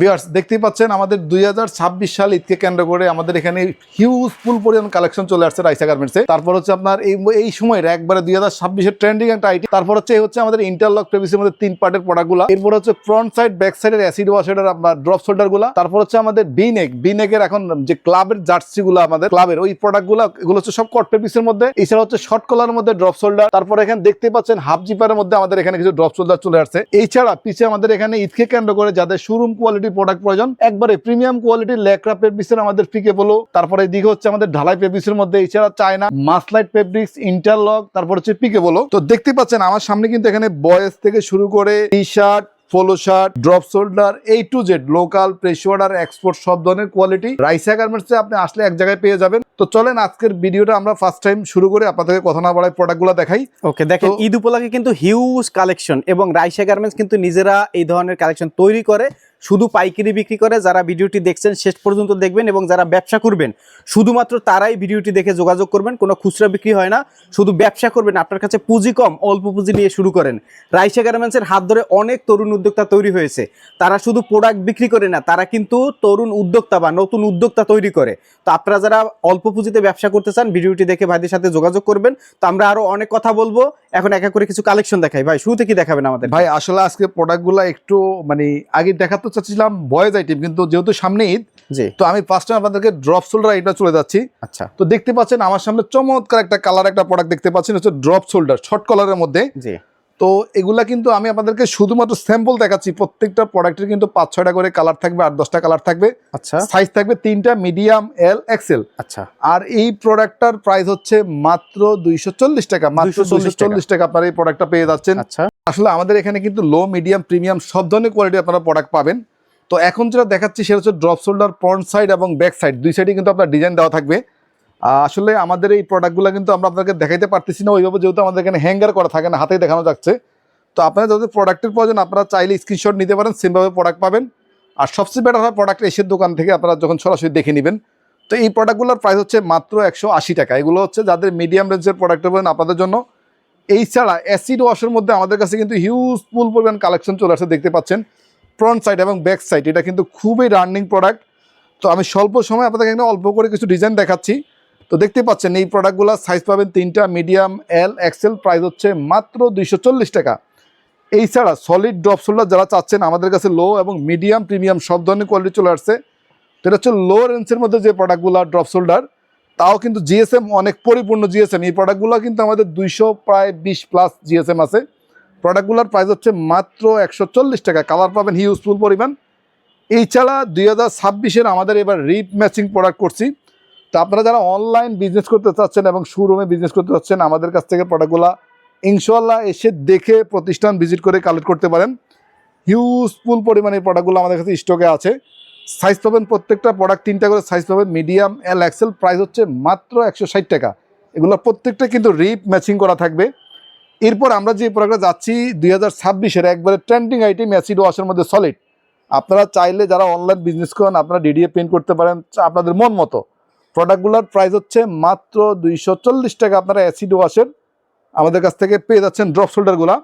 Viewers দেখতেই পাচ্ছেন, আমাদের দুই হাজার ছাব্বিশ সাল ঈদকে কেন্দ্র করে আমাদের এখানে হিউজ ফুল পরিমাণ কালেকশন চলে আসছে রাইসা গার্মেন্টসে তারপর হচ্ছে আপনার এই এই সময়ের একবারে দুই হাজার ছাব্বিশের ট্রেন্ডিং একটা আইটি তারপর হচ্ছে হচ্ছে আমাদের ইন্টারলক প্রেভিসের মধ্যে তিন পার্টের প্রোডাক্টগুলো এরপর হচ্ছে ফ্রন্ট সাইড ব্যাক সাইডের অ্যাসিড ওয়াশের আপনার ড্রপ শোল্ডারগুলা। তারপর হচ্ছে আমাদের বিনেক বিনেকের এখন যে ক্লাবের জার্সি গুলো আমাদের ক্লাবের ওই প্রোডাক্টগুলো, এগুলো হচ্ছে সব কট পেপিসের মধ্যে। এছাড়া হচ্ছে শর্ট কলার মধ্যে ড্রপ শোল্ডার তারপর এখানে দেখতে পাচ্ছেন হাফ জিপারের মধ্যে আমাদের এখানে কিছু ড্রপ শোল্ডার চলে আসছে। এছাড়া পিছে আমাদের এখানে ঈদকে কেন্দ্র করে যাদের শোরুম কোয়ালিটির প্রোডাক্ট প্রয়োজন। একবারে প্রিমিয়াম কোয়ালিটির লেকরা পেপিসের আমাদের পিকে বলো। তারপরে এদিকে হচ্ছে আমাদের ঢালাই পেপিসের মধ্যে এছাড়া চায়না মাসলাইট পেব্রিক্স ইন্টারলক তারপর হচ্ছে পিকে বলো। তো দেখতে পাচ্ছেন আমার সামনে কিন্তু এখানে বয়েস থেকে শুরু করে T shirt polo shirt drop shoulder A to Z local press order export সব ধরনের কোয়ালিটি রাইসা গার্মেন্টসে আপনি আসলে এক জায়গায় পেয়ে যাবেন। তো চলেন আজকের ভিডিওটা আমরা ফার্স্ট টাইম শুরু করে আপনাদেরকে কথা না বাড়াই প্রোডাক্টগুলো দেখাই। ওকে দেখেন ঈদ উপলক্ষে কিন্তু হিউজ কালেকশন এবং রাইসা গার্মেন্টস কিন্তু নিজেরা এই ধরনের কালেকশন তৈরি করে। শুধু পাইকারি বিক্রি করে যারা ভিডিওটি দেখছেন, শেষ পর্যন্ত দেখবেন এবং যারা ব্যবসা করবেন, শুধুমাত্র তারাই ভিডিওটি দেখে যোগাযোগ করবেন, কোনো খুচরা বিক্রি হয় না, শুধু ব্যবসা করবেন, আপনার কাছে পুঁজি কম, অল্প পুঁজি নিয়ে শুরু করেন। রাইসা গার্মেন্টসের হাত ধরে অনেক তরুণ উদ্যোক্তা তৈরি হয়েছে। তারা শুধু প্রোডাক্ট বিক্রি করে না, তারা কিন্তু তরুণ উদ্যোক্তা বা নতুন উদ্যোক্তা তৈরি করে। তো আপনারা যারা অল্প পুঁজিতে ব্যবসা করতে চান, ভিডিওটি দেখে ভাইদের সাথে যোগাযোগ করবেন। তো আমরা আরও অনেক কথা বলব। এখন এক এক করে কিছু কালেকশন দেখাই। ভাই শুরুতে কি দেখাবেন আমাদের? ভাই আসলে আজকে প্রোডাক্টগুলো একটু মানে আগে দেখাতে চাচ্ছিলাম বয়েজ আইটেম কিন্তু যেহেতু সামনে ঈদ জি। তো আমি ফার্স্ট টাইম আপনাদেরকে ড্রপ শোল্ডার এটা চলে যাচ্ছি। আচ্ছা। তো দেখতে পাচ্ছেন আমার সামনে চমৎকার একটা কালার একটা প্রোডাক্ট দেখতে পাচ্ছেন হচ্ছে ড্রপ শোল্ডার শর্ট কালারের মধ্যে। জি। তো এগুলা কিন্তু আমি আপনাদেরকে শুধুমাত্র স্যাম্পল দেখাচ্ছি। প্রত্যেকটা প্রোডাক্টের কিন্তু পাঁচ ছয়টা করে কালার থাকবে আট দশটা কালার থাকবে। আচ্ছা। সাইজ থাকবে তিনটা মিডিয়াম এল এক্সেল আচ্ছা। আর এই প্রোডাক্টটার প্রাইস হচ্ছে মাত্র দুইশো চল্লিশ টাকা মাত্র 240 দুইশো চল্লিশ টাকা আপনার এই প্রোডাক্টটা পেয়ে যাচ্ছেন। আচ্ছা। আসলে আমাদের এখানে কিন্তু লো মিডিয়াম প্রিমিয়াম সব ধরনের কোয়ালিটি আপনারা প্রোডাক্ট পাবেন। তো এখন যেটা দেখাচ্ছি সেটা হচ্ছে ড্রপ শোল্ডার ফ্রন্ট সাইড এবং ব্যাক সাইড দুই সাইডে কিন্তু আপনার ডিজাইন দেওয়া থাকবে। আসলে আমাদের এই প্রোডাক্টগুলো কিন্তু আমরা আপনাকে দেখাইতে পারতেছি না, ওইভাবে যেহেতু আমাদের এখানে হ্যাঙ্গার করা থাকে না, হাতেই দেখানো যাচ্ছে। তো আপনারা যাদের প্রোডাক্টের প্রয়োজন, আপনারা চাইলে স্ক্রিনশট নিতে পারেন সেমভাবে প্রোডাক্ট পাবেন। আর সবচেয়ে বেটার হয় প্রোডাক্ট এসে দোকান থেকে আপনারা যখন সরাসরি দেখে নেবেন। তো এই প্রোডাক্টগুলোর প্রাইস হচ্ছে মাত্র একশো আশি টাকা। এগুলো হচ্ছে যাদের মিডিয়াম রেঞ্জের প্রোডাক্ট পাবেন আপনাদের জন্য। এই ছাড়া অ্যাসিড ওয়াশের মধ্যে আমাদের কাছে কিন্তু হিউজ ফুল পরিমাণ কালেকশন চলে আসছে দেখতে পাচ্ছেন। ফ্রন্ট সাইড এবং ব্যাক সাইড এটা কিন্তু খুবই রানিং প্রোডাক্ট তো আমি স্বল্প সময় আপনাদের এখানে অল্প করে কিছু ডিজাইন দেখাচ্ছি। তো দেখতে পাচ্ছেন, এই প্রোডাক্টগুলো সাইজ পাবেন তিনটা মিডিয়াম এল এক্সেল প্রাইস হচ্ছে মাত্র দুইশো চল্লিশ টাকা। এই ছাড়া সলিড ড্রপ শোল্ডার যারা চাচ্ছেন, আমাদের কাছে লো এবং মিডিয়াম প্রিমিয়াম সব ধরনের কোয়ালিটি চলে আসছে। তো এটা হচ্ছে লো রেঞ্জের মধ্যে যে প্রোডাক্টগুলো ড্রপ শোল্ডার তাও কিন্তু জিএসএম অনেক পরিপূর্ণ জিএসএম এই প্রোডাক্টগুলো কিন্তু আমাদের দুইশো প্রায় বিশ প্লাস জিএসএম আছে। প্রোডাক্টগুলোর প্রাইস হচ্ছে মাত্র একশো চল্লিশ টাকা। কালার পাবেন হিউজফুল পরিমাণ। এই ছাড়া দুই হাজার আমাদের এবার রিপ ম্যাচিং প্রোডাক্ট করছি। তো আপনারা যারা অনলাইন বিজনেস করতে চাচ্ছেন এবং শোরুমে বিজনেস করতে চাচ্ছেন, আমাদের কাছ থেকে প্রোডাক্টগুলো ইনশাল্লাহ এসে দেখে প্রতিষ্ঠান ভিজিট করে কালেক্ট করতে পারেন। হিউজফুল পরিমাণে প্রোডাক্টগুলো আমাদের কাছে স্টকে আছে। সাইজ পাবেন প্রত্যেকটা প্রোডাক্ট তিনটা করে সাইজ পাবেন। মিডিয়াম এল এক্সেল প্রাইস হচ্ছে মাত্র একশো ষাট টাকা। এগুলো প্রত্যেকটা কিন্তু রিপ ম্যাচিং করা থাকবে। এরপর আমরা যে প্রোডাক্টটা যাচ্ছি দুই হাজার ছাব্বিশের, একবারে ট্রেন্ডিং আইটেম অ্যাসিড ওয়াশের মধ্যে সলিড আপনারা চাইলে যারা অনলাইন বিজনেস করেন, আপনারা ডিডিএ পেন্ট করতে পারেন, আপনাদের মন মতো। প্রোডাক্টগুলোর প্রাইস হচ্ছে মাত্র দুইশো চল্লিশ টাকা। আপনারা অ্যাসিড ওয়াশের আমাদের কাছ থেকে পেয়ে যাচ্ছেন ড্রপ শোল্ডারগুলো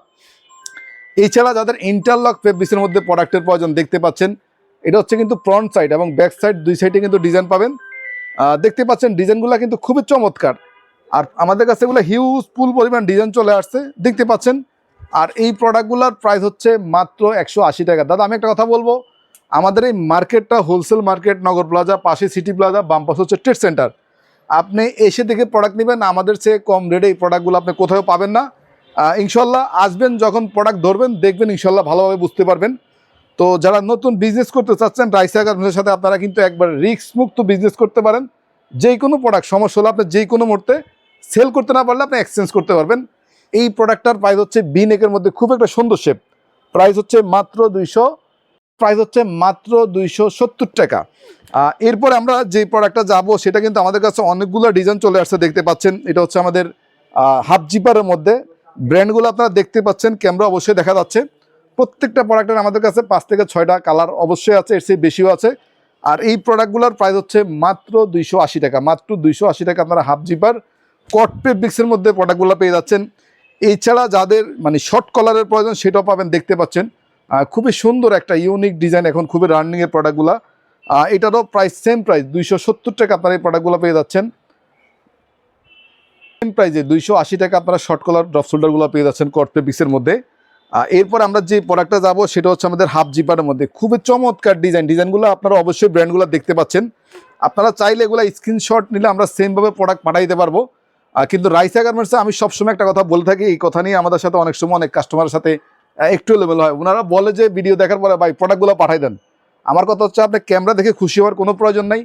এছাড়া যাদের ইন্টারলক ফেব্রিক্সের মধ্যে প্রোডাক্টের প্রয়োজন দেখতে পাচ্ছেন, এটা হচ্ছে কিন্তু ফ্রন্ট সাইড এবং ব্যাক সাইড দুই সাইডে কিন্তু ডিজাইন পাবেন। দেখতে পাচ্ছেন ডিজাইনগুলো কিন্তু খুবই চমৎকার। আর আমাদের কাছে এগুলো হিউজ ফুল পরিমাণ ডিজাইন চলে আসছে, দেখতে পাচ্ছেন। আর এই প্রোডাক্টগুলোর প্রাইস হচ্ছে মাত্র একশো আশি টাকা। দাদা, আমি একটা কথা বলব আমাদের এই মার্কেটটা হোলসেল মার্কেট নগর প্লাজা পাশে সিটি প্লাজা বাম পাশে হচ্ছে ট্রেড সেন্টার আপনি এসে দেখে প্রোডাক্ট নেবেন, আমাদের চেয়ে কম রেটে এই প্রোডাক্টগুলো আপনি কোথাও পাবেন না। ইনশাল্লাহ আসবেন, যখন প্রোডাক্ট ধরবেন, দেখবেন ইনশাল্লাহ ভালোভাবে বুঝতে পারবেন। তো যারা নতুন বিজনেস করতে চাচ্ছেন, রাইসা গার্মেন্টসের সাথে আপনারা কিন্তু একবার রিস্ক মুক্ত বিজনেস করতে পারেন। যেই কোনো প্রোডাক্ট সমস্যা হলে আপনি যেই কোনো মুহূর্তে সেল করতে না পারলে আপনি এক্সচেঞ্জ করতে পারবেন। এই প্রোডাক্টটার প্রাইস হচ্ছে বি নেকের মধ্যে খুব একটা সুন্দর শেপ প্রাইস হচ্ছে মাত্র দুইশো প্রাইস হচ্ছে মাত্র দুইশো সত্তর টাকা। এরপরে আমরা যে প্রোডাক্টটা যাব, সেটা কিন্তু আমাদের কাছে অনেকগুলো ডিজাইন চলে আসছে, দেখতে পাচ্ছেন। এটা হচ্ছে আমাদের হাফ জিপারের মধ্যে। ব্র্যান্ডগুলো আপনারা দেখতে পাচ্ছেন ক্যামেরা অবশ্যই দেখা যাচ্ছে। প্রত্যেকটা প্রোডাক্টের আমাদের কাছে পাঁচ থেকে ছয়টা কালার অবশ্যই আছে, এর চেয়ে বেশিও আছে। আর এই প্রোডাক্টগুলোর প্রাইস হচ্ছে মাত্র দুইশো আশি টাকা। মাত্র দুইশো আশি টাকা আপনারা হাফ জিপার কট ফেব্রিক্সের মধ্যে প্রোডাক্টগুলো পেয়ে যাচ্ছেন। এছাড়া যাদের মানে শর্ট কলারের প্রয়োজন, সেটাও পাবেন, দেখতে পাচ্ছেন। খুবই সুন্দর একটা ইউনিক ডিজাইন এখন খুবই রানিং এর প্রোডাক্টগুলো এটারও প্রাইস সেম প্রাইস দুইশো সত্তর টাকা আপনারা এই প্রোডাক্টগুলো পেয়ে যাচ্ছেন। সেম প্রাইসে দুইশো আশি টাকা আপনারা শর্ট কলার ড্রপ শোল্ডারগুলো পেয়ে যাচ্ছেন কর্পে পিসের মধ্যে। এরপর আমরা যে প্রোডাক্টটা যাব, সেটা হচ্ছে আমাদের হাফ জিপারের মধ্যে। খুবই চমৎকার ডিজাইন ডিজাইনগুলো আপনারা অবশ্যই ব্র্যান্ডগুলো দেখতে পাচ্ছেন। আপনারা চাইলে এগুলো স্ক্রিনশট নিলে আমরা সেমভাবে প্রোডাক্ট পাঠাই দিতে পারব। কিন্তু রাইসা গার্মেন্টসে আমি সবসময় একটা কথা বলে থাকি, এই কথা নিয়ে আমাদের সাথে অনেক সময় অনেক কাস্টমারের সাথে একটু লেভেল হয়। ওনারা বলে যে ভিডিও দেখার পরে, ভাই প্রোডাক্টগুলো পাঠাই দেন। আমার কথা হচ্ছে, আপনি ক্যামেরা দেখে খুশি হওয়ার কোনো প্রয়োজন নাই।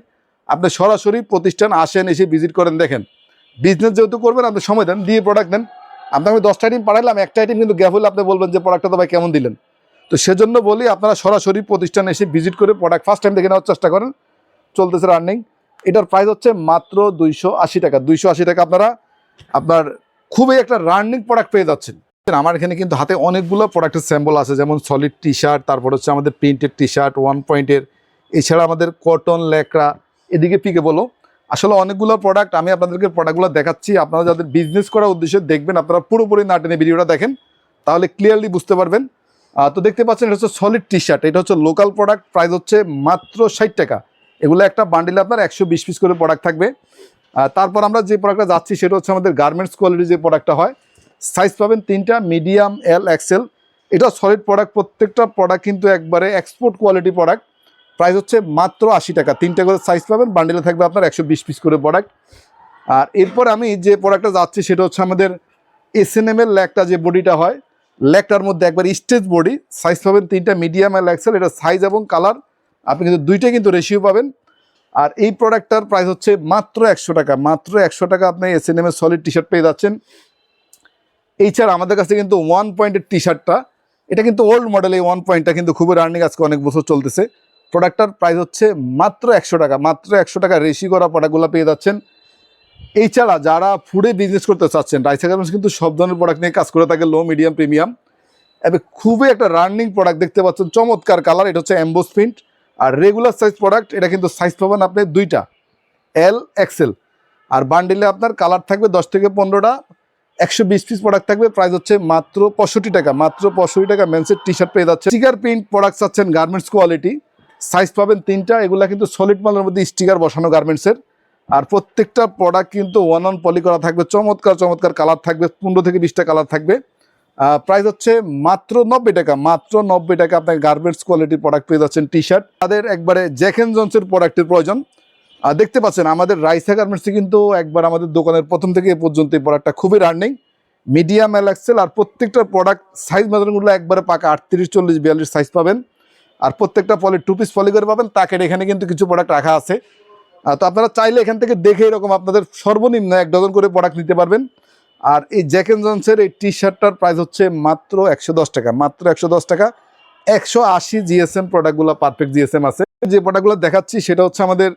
আপনি সরাসরি প্রতিষ্ঠান আসেন, এসে ভিজিট করেন, দেখেন। বিজনেস যেহেতু করবেন, আপনি সময় দেন, দিয়ে প্রোডাক্ট দেন আপনাকে আমি দশটা আইটেম পাঠাইলাম, একটা আইটেম কিন্তু গ্যাপ হলে আপনি বলবেন যে প্রোডাক্টটা তো ভাই কেমন দিলেন? তো সেজন্য বলি, আপনারা সরাসরি প্রতিষ্ঠান এসে ভিজিট করে প্রোডাক্ট ফার্স্ট টাইম দেখে নেওয়ার চেষ্টা করেন। চলতেছে রানিং এটার প্রাইস হচ্ছে মাত্র দুইশো আশি টাকা। দুইশো আশি টাকা আপনারা, আপনার খুবই একটা রানিং প্রোডাক্ট পেয়ে যাচ্ছেন। আমার এখানে কিন্তু হাতে অনেকগুলো প্রোডাক্টের স্যাম্পল আছে, যেমন সলিড টি শার্ট তারপর হচ্ছে আমাদের প্রিন্টেড টি শার্ট ওয়ান পয়েন্টের এছাড়া আমাদের কটন ল্যাকড়া, এদিকে পিকে বলো। আসলে অনেকগুলো প্রোডাক্ট আমি আপনাদেরকে প্রোডাক্টগুলো দেখাচ্ছি। আপনারা যাদের বিজনেস করার উদ্দেশ্যে দেখবেন, আপনারা পুরোপুরি না টেনে ভিডিওটা দেখেন, তাহলে ক্লিয়ারলি বুঝতে পারবেন। তো দেখতে পাচ্ছেন এটা হচ্ছে সলিড টি শার্ট এটা হচ্ছে লোকাল প্রোডাক্ট প্রাইস হচ্ছে মাত্র ষাট টাকা। এগুলো একটা বান্ডিলে আপনার একশো বিশ পিস করে প্রোডাক্ট থাকবে। তারপর আমরা যে প্রোডাক্টটা যাচ্ছি, সেটা হচ্ছে আমাদের গার্মেন্টস কোয়ালিটি যে প্রোডাক্টটা হয় সাইজ পাবেন তিনটা, মিডিয়াম, এল, এক্সেল। এটা সলিড প্রোডাক্ট প্রত্যেকটা প্রোডাক্ট কিন্তু একবারে এক্সপোর্ট কোয়ালিটি প্রোডাক্ট প্রাইস হচ্ছে মাত্র আশি টাকা। তিনটা করে সাইজ পাবেন বান্ডিলে থাকবে আপনার একশো বিশ পিস করে প্রোডাক্ট আর এরপর আমি যে প্রোডাক্টটা যাচ্ছি, সেটা হচ্ছে আমাদের এস এন এম এর ল্যাকটা, যে বডিটা হয়, ল্যাকটার মধ্যে একবার স্টেজ বডি সাইজ পাবেন তিনটা মিডিয়াম এল, এক্সেল। এটা সাইজ এবং কালার আপনি কিন্তু দুইটাই কিন্তু রেশিও পাবেন। আর এই প্রোডাক্টটার প্রাইস হচ্ছে মাত্র একশো টাকা। মাত্র একশো টাকা আপনি এস এন এম এর সলিড টি শার্ট পেয়ে যাচ্ছেন। এছাড়া আমাদের কাছে কিন্তু ওয়ান পয়েন্টের টি। শার্টটা এটা কিন্তু ওল্ড মডেল এই ওয়ান পয়েন্টটা কিন্তু খুবই রানিং আজকে অনেক বছর চলতেছে। প্রোডাক্টটার প্রাইস হচ্ছে মাত্র একশো টাকা, মাত্র একশো টাকা রেশি করা প্রোডাক্টগুলো পেয়ে যাচ্ছেন। এছাড়া যারা ফুডে বিজনেস করতে চাচ্ছেন রাইসা গার্মেন্টস কিন্তু সব ধরনের প্রোডাক্ট নিয়ে কাজ করে থাকে লো মিডিয়াম প্রিমিয়াম এবং খুবই একটা রানিং প্রোডাক্ট দেখতে পাচ্ছেন, চমৎকার কালার এটা হচ্ছে অ্যাম্বোস প্রিন্ট আর রেগুলার সাইজ প্রোডাক্ট এটা কিন্তু সাইজ পাবেন আপনি দুইটা এল এক্সেল আর বান্ডিলে আপনার কালার থাকবে দশ থেকে পনেরোটা একশো বিশ পিস প্রোডাক্ট থাকবে। প্রাইস হচ্ছে মাত্র পঁয়ষট্টি টাকা। মাত্র পঁয়ষট্টি টাকা মেন্সের টি শার্ট পেয়ে যাচ্ছে স্টিকার প্রিন্ট প্রোডাক্ট চাচ্ছেন গার্মেন্টস কোয়ালিটি সাইজ পাবেন তিনটা। এগুলা কিন্তু সলিড মালের মধ্যে স্টিকার বসানো গার্মেন্টসের আর প্রত্যেকটা প্রোডাক্ট কিন্তু ওয়ান অন পলি করা থাকবে। চমৎকার চমৎকার কালার থাকবে। পনেরো থেকে বিশটা কালার থাকবে। প্রাইস হচ্ছে মাত্র নব্বই টাকা। মাত্র নব্বই টাকা আপনার গার্মেন্টস কোয়ালিটির প্রোডাক্ট পেয়ে যাচ্ছেন টি শার্ট তাদের একবারে জ্যাকেন জনসের প্রোডাক্টের প্রয়োজন। আর দেখতে পাচ্ছেন, আমাদের রাইসা গার্মেন্টসে কিন্তু একবার আমাদের দোকানের প্রথম থেকে এ পর্যন্ত এই প্রোডাক্টটা খুবই রানিং মিডিয়াম এল এক্সেল আর প্রত্যেকটা প্রোডাক্ট সাইজ মেজারগুলো একবারে পাকা, আটত্রিশ, চল্লিশ, বিয়াল্লিশ সাইজ পাবেন। আর প্রত্যেকটা পলি টু পিস পলি করে পাবেন তাকে এখানে কিন্তু কিছু প্রোডাক্ট রাখা আছে। তো আপনারা চাইলে এখান থেকে দেখে এরকম আপনাদের সর্বনিম্ন এক ডজন করে প্রোডাক্ট নিতে পারবেন। আর এই জ্যাক এন্ড জনসের এই টি শার্টটার প্রাইস হচ্ছে মাত্র একশো দশ টাকা, মাত্র একশো দশ টাকা। একশো আশি জিএসএম প্রোডাক্টগুলো পারফেক্ট জিএসএম আছে। যে প্রোডাক্টগুলো দেখাচ্ছি, সেটা হচ্ছে আমাদের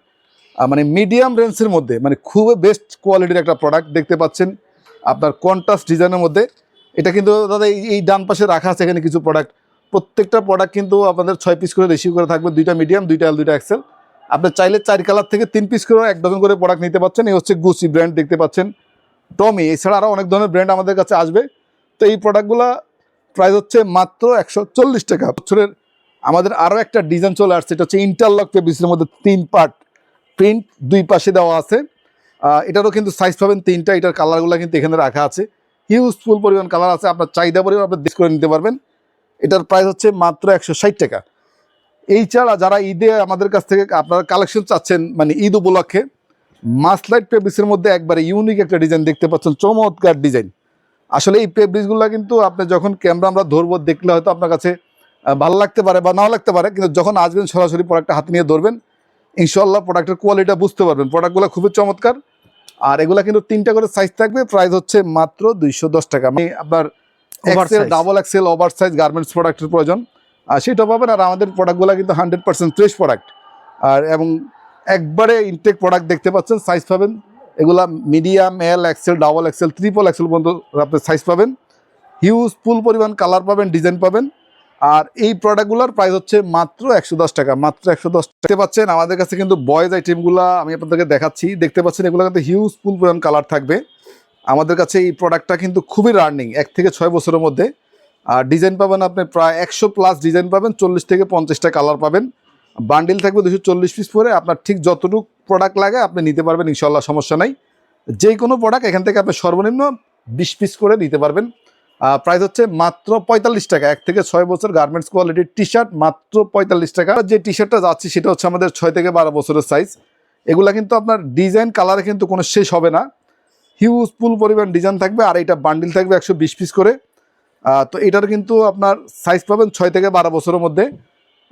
মানে মিডিয়াম রেঞ্জের মধ্যে মানে খুবই বেস্ট কোয়ালিটির একটা প্রোডাক্ট দেখতে পাচ্ছেন। আপনার কন্ট্রাস্ট ডিজাইনের মধ্যে, এটা কিন্তু দাদা এই- ডান পাশে রাখা আছে এখানে কিছু প্রোডাক্ট প্রত্যেকটা প্রোডাক্ট কিন্তু আপনাদের ছয় পিস করে রেসিভ করে থাকবে, দুইটা মিডিয়াম দুইটা এল দুইটা এক্সেল আপনি চাইলে চার কালার থেকে তিন পিস করে এক ডজন করে প্রোডাক্ট নিতে পাচ্ছেন। এই হচ্ছে গুচি ব্র্যান্ড দেখতে পাচ্ছেন। টমি এছাড়া আরও অনেক ধরনের ব্র্যান্ড আমাদের কাছে আসবে। তো এই প্রোডাক্টগুলো প্রাইস হচ্ছে মাত্র একশো চল্লিশ টাকা। বছরের আমাদের আরও একটা ডিজাইন চলে আসছে, এটা হচ্ছে ইন্টারলক পেবিসের মধ্যে তিন পার্ট প্রিন্ট দুই পাশে দেওয়া আছে। এটারও কিন্তু সাইজ পাবেন তিনটা, এটার কালারগুলো কিন্তু এখানে রাখা আছে। হিউজফুল পরিমাণ কালার আছে, আপনার চাহিদা পরিমাণ আপনি দেশ করে নিতে পারবেন। এটার প্রাইস হচ্ছে মাত্র একশো ষাট টাকা। এই ছাড়া যারা ঈদে আমাদের কাছ থেকে আপনারা কালেকশন চাচ্ছেন মানে ঈদ উপলক্ষে, মাসলাইট পেব্রিক্সের মধ্যে একবারে ইউনিক একটা ডিজাইন দেখতে পাচ্ছেন, চমৎকার ডিজাইন আসলে এই পেব্রিক্সগুলো কিন্তু আপনি যখন ক্যামেরা আমরা ধরবো, দেখলে হয়তো আপনার কাছে ভালো লাগতে পারে বা নাও লাগতে পারে, কিন্তু যখন আসবেন সরাসরি প্রোডাক্টটা হাতে নিয়ে ধরবেন ইনশাল্লাহ প্রোডাক্টের কোয়ালিটিটা বুঝতে পারবেন। প্রোডাক্টগুলো খুবই চমৎকার। আর এগুলা কিন্তু তিনটা করে সাইজ থাকবে। প্রাইস হচ্ছে মাত্র দুইশো দশ টাকা। আমি আপনার XL. Double XL over size garments প্রোডাক্টের প্রয়োজন। আর সেটা পাবেন। আর আমাদের প্রোডাক্টগুলো কিন্তু হান্ড্রেড পার্সেন্ট ফ্রেশ প্রোডাক্ট আর এবং একবারে ইনটেক প্রোডাক্ট দেখতে পাচ্ছেন সাইজ পাবেন। এগুলা medium L XL double XL triple XL পর্যন্ত আপনি সাইজ পাবেন। হিউজ ফুল পরিমাণ কালার পাবেন ডিজাইন পাবেন। আর এই প্রোডাক্টগুলোর প্রাইস হচ্ছে মাত্র একশো দশ টাকা। মাত্র একশো দশ দেখতে পাচ্ছেন, আমাদের কাছে কিন্তু বয়েজ আইটেমগুলো আমি আপনাদেরকে দেখাচ্ছি। দেখতে পাচ্ছেন, এগুলো কিন্তু হিউজ ফুল পরিমাণ কালার থাকবে। আমাদের কাছে এই প্রোডাক্টটা কিন্তু খুবই রানিং এক থেকে ছয় বছরের মধ্যে। আর ডিজাইন পাবেন আপনি প্রায় একশো প্লাস ডিজাইন পাবেন, চল্লিশ থেকে পঞ্চাশটা কালার পাবেন। বান্ডিল থাকবে দুশো চল্লিশ পিস পরে। আপনার ঠিক যতটুকু প্রোডাক্ট লাগে, আপনি নিতে পারবেন ইনশাল্লাহ সমস্যা নাই। যে কোনো প্রোডাক্ট এখান থেকে আপনি সর্বনিম্ন বিশ পিস করে নিতে পারবেন। প্রাইস হচ্ছে মাত্র পঁয়তাল্লিশ টাকা। এক থেকে ছয় বছর গার্মেন্টস কোয়ালিটির টি শার্ট মাত্র পঁয়তাল্লিশ টাকা। যে টি শার্টটা যাচ্ছে সেটা হচ্ছে আমাদের ছয় থেকে বারো বছরের সাইজ এগুলা কিন্তু আপনার ডিজাইন কালারে কিন্তু কোনো শেষ হবে না। হিউজ ফুল পরিমাণ ডিজাইন থাকবে আর এটা বান্ডিল থাকবে একশো বিশ পিস করে। তো এটার কিন্তু আপনার সাইজ পাবেন ছয় থেকে বারো বছরের মধ্যে।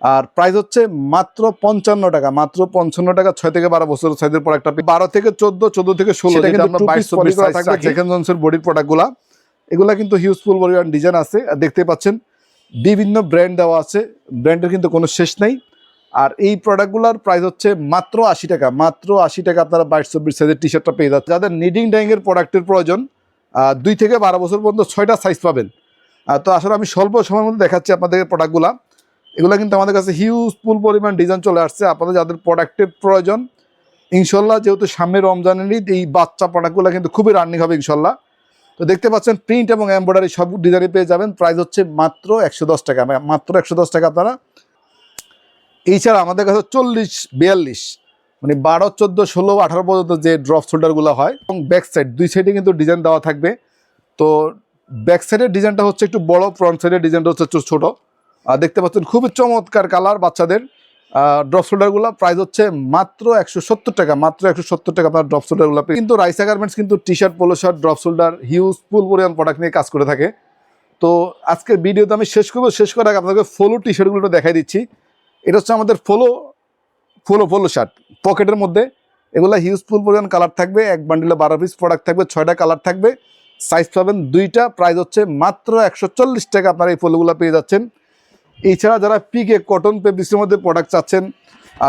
আর প্রাইস হচ্ছে মাত্র পঞ্চান্ন টাকা মাত্র পঞ্চান্ন টাকা ছয় থেকে বারো বছরের সাইজের প্রোডাক্টটা বারো থেকে চোদ্দ চোদ্দ থেকে ষোলো সেটা যেটা কিন্তু বাইশ চব্বিশ থাকবে জেকেন জনসের বডির প্রোডাক্টগুলা এগুলা কিন্তু হিউজফুল পরিমাণ ডিজাইন আছে, আর দেখতে পাচ্ছেন, বিভিন্ন ব্র্যান্ড দেওয়া আছে ব্র্যান্ডের কিন্তু কোনো শেষ নেই। আর এই প্রোডাক্টগুলোর প্রাইস হচ্ছে মাত্র আশি টাকা, মাত্র আশি টাকা আপনারা বাইশ, চব্বিশ সাইজের টি শার্টটা পেয়ে যাচ্ছে যাদের নিডিং ড্যাঙ্গের প্রোডাক্টের প্রয়োজন দুই থেকে বারো বছর পর্যন্ত ছয়টা সাইজ পাবেন। তো আসলে আমি স্বল্প সময়ের মধ্যে দেখাচ্ছি আপনাদের প্রোডাক্টগুলা এগুলো কিন্তু আমাদের কাছে হিউজফুল পরিমাণ ডিজাইন চলে আসছে। আপনাদের যাদের প্রোডাক্টের প্রয়োজন, ইনশাল্লাহ যেহেতু সামনে রমজানের ঈদ, এই বাচ্চা প্রোডাক্টগুলো কিন্তু খুবই রানিং হবে ইনশাল্লাহ। তো দেখতে পাচ্ছেন প্রিন্ট এবং এমব্রয়ডারি সব ডিজাইনে পেয়ে যাবেন। প্রাইস হচ্ছে মাত্র একশো দশ টাকা। মাত্র একশো দশ টাকা আপনারা। এছাড়া আমাদের কাছে চল্লিশ, বিয়াল্লিশ মানে বারো, চোদ্দ, ষোলো, আঠারো পর্যন্ত যে ড্রপ শোল্ডারগুলো হয়, এবং ব্যাক সাইড দুই সাইডে কিন্তু ডিজাইন দেওয়া থাকবে। তো ব্যাক সাইডের ডিজাইনটা হচ্ছে একটু বড় ফ্রন্ট সাইডের ডিজাইনটা হচ্ছে একটু ছোটো। আর দেখতে পাচ্ছেন, খুবই চমৎকার কালার বাচ্চাদের। ড্রপ শোল্ডারগুলো প্রাইস হচ্ছে মাত্র একশো সত্তর টাকা, মাত্র একশো সত্তর টাকা আপনার ড্রপ শোল্ডারগুলো কিন্তু রাইসা গার্মেন্টস কিন্তু T shirt polo shirt drop shoulder huge ফুল পরিমাণ প্রোডাক্ট নিয়ে কাজ করে থাকে। তো আজকের ভিডিওতে আমি শেষ করব, শেষ করার আগে আপনাকে ফলো টি শার্টগুলো দেখাই দিচ্ছি। এটা হচ্ছে আমাদের ফলো ফলো ফলো শার্ট পকেটের মধ্যে। এগুলো হিউজ ফুল পরিমাণ কালার থাকবে, এক বান্ডিলে বারো পিস প্রোডাক্ট থাকবে, ছয়টা কালার থাকবে। সাইজ পাবেন দুইটা প্রাইস হচ্ছে মাত্র একশো চল্লিশ টাকা আপনারা এই ফলোগুলো পেয়ে যাচ্ছেন। এছাড়া যারা পিকে কটন পেপিসের মধ্যে প্রোডাক্ট চাচ্ছেন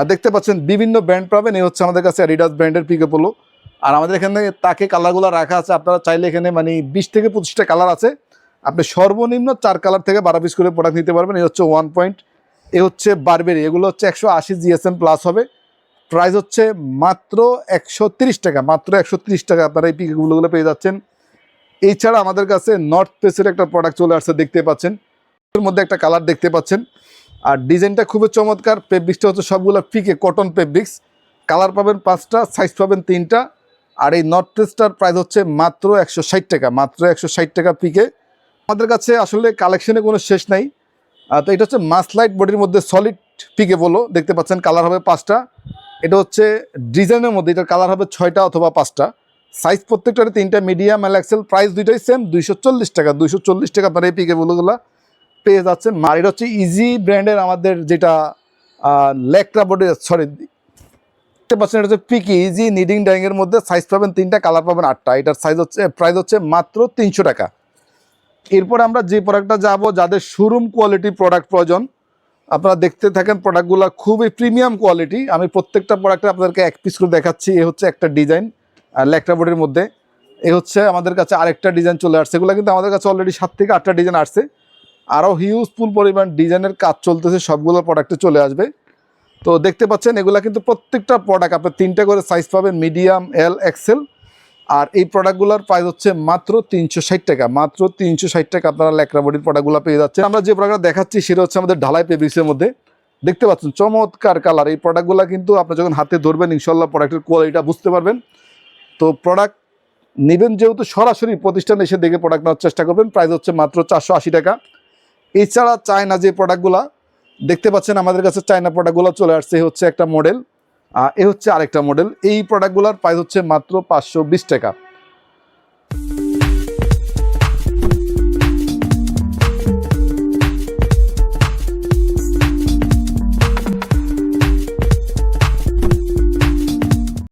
দেখতে পাচ্ছেন বিভিন্ন ব্র্যান্ড পাবেন। এই হচ্ছে আমাদের কাছে অ্যাডিডাস ব্র্যান্ডের পিকে পোলো আর আমাদের এখানে তাকে কালারগুলো রাখা আছে। আপনারা চাইলে এখানে মানে বিশ থেকে পঁচিশটা কালার আছে। আপনি সর্বনিম্ন চার কালার থেকে বারো পিস করে প্রোডাক্ট নিতে পারবেন। এই হচ্ছে ওয়ান পয়েন্ট এ হচ্ছে বারবেরি এগুলো হচ্ছে একশো আশি জিএসএম প্লাস হবে। প্রাইস হচ্ছে মাত্র একশো টাকা। মাত্র একশো টাকা আপনারা এই পিকেগুলোগুলো পেয়ে যাচ্ছেন। এছাড়া আমাদের কাছে নর্থ পেসের একটা প্রোডাক্ট চলে আসছে, দেখতে পাচ্ছেন। মধ্যে একটা কালার দেখতে পাচ্ছেন। আর ডিজাইনটা খুবই চমৎকার। পেব্রিক্সটা হচ্ছে সবগুলো পিকে কটন পেব্রিক্স কালার পাবেন পাঁচটা, সাইজ পাবেন তিনটা। আর এই নর্থ পেসটার প্রাইস হচ্ছে মাত্র একশো ষাট টাকা, মাত্র একশো ষাট টাকা পিকে আমাদের কাছে আসলে কালেকশনে কোনো শেষ নাই। তো এটা হচ্ছে মাসলাইট বডির মধ্যে সলিড পিকে বলো। দেখতে পাচ্ছেন কালার হবে পাঁচটা। এটা হচ্ছে ডিজাইনের মধ্যে, এটার কালার হবে ছয়টা অথবা পাঁচটা। সাইজ প্রত্যেকটারে তিনটা, মিডিয়াম, এল এক্সেল প্রাইস দুইটাই সেম, দুইশো চল্লিশ টাকা, দুইশো চল্লিশ টাকা আপনার এই পিকে বলোগুলো পেয়ে যাচ্ছেন। আর এটা হচ্ছে ইজি ব্র্যান্ডের আমাদের যেটা লেকটা বডি সরি দেখতে পাচ্ছেন এটা হচ্ছে পিকি ইজি নিডিং ডাইংয়ের মধ্যে সাইজ পাবেন তিনটা কালার পাবেন আটটা। এটার সাইজ হচ্ছে প্রাইস হচ্ছে মাত্র তিনশো টাকা। এরপর আমরা যে প্রোডাক্টটা যাব, যাদের শোরুম কোয়ালিটি প্রোডাক্ট প্রয়োজন, আপনারা দেখতে থাকেন প্রোডাক্টগুলো খুবই প্রিমিয়াম কোয়ালিটি আমি প্রত্যেকটা প্রোডাক্টে আপনাদেরকে এক পিস করে দেখাচ্ছি, এ হচ্ছে একটা ডিজাইন ল্যাকটা বোর্ডের মধ্যে। এ হচ্ছে আমাদের কাছে আরেকটা ডিজাইন চলে আসছে। এগুলো কিন্তু আমাদের কাছে অলরেডি সাত থেকে আটটা ডিজাইন আসছে। আরও হিউজফুল পরিমাণ ডিজাইনের কাজ চলতেছে, সবগুলো প্রোডাক্টে চলে আসবে। তো দেখতে পাচ্ছেন, এগুলা কিন্তু প্রত্যেকটা প্রোডাক্ট আপনার তিনটা করে সাইজ পাবেন মিডিয়াম এল এক্সেল আর এই প্রোডাক্টগুলোর প্রাইস হচ্ছে মাত্র তিনশো ষাট টাকা, মাত্র তিনশো ষাট টাকা আপনারা ল্যাকড়া বডির প্রোডাক্টগুলো পেয়ে যাচ্ছেন। আমরা যে প্রোডাক্টটা দেখাচ্ছি, সেটা হচ্ছে আমাদের ঢালাই পেব্রিক্সের মধ্যে। দেখতে পাচ্ছেন, চমৎকার কালার এই প্রোডাক্টগুলো কিন্তু আপনি যখন হাতে ধরবেন ইনশাল্লাহ প্রোডাক্টের কোয়ালিটিটা বুঝতে পারবেন। তো প্রোডাক্ট নেবেন যেহেতু সরাসরি প্রতিষ্ঠানে এসে দেখে প্রোডাক্ট নেওয়ার চেষ্টা করবেন প্রাইস হচ্ছে মাত্র চারশো আশি টাকা। এছাড়া চায়না যে প্রোডাক্টগুলো দেখতে পাচ্ছেন আমাদের কাছে চায়না প্রোডাক্টগুলো চলে আসছে হচ্ছে একটা মডেল এ হচ্ছে আরেকটা মডেল এই প্রোডাক্টগুলোর প্রাইস হচ্ছে মাত্র পাঁচশো বিশ টাকা।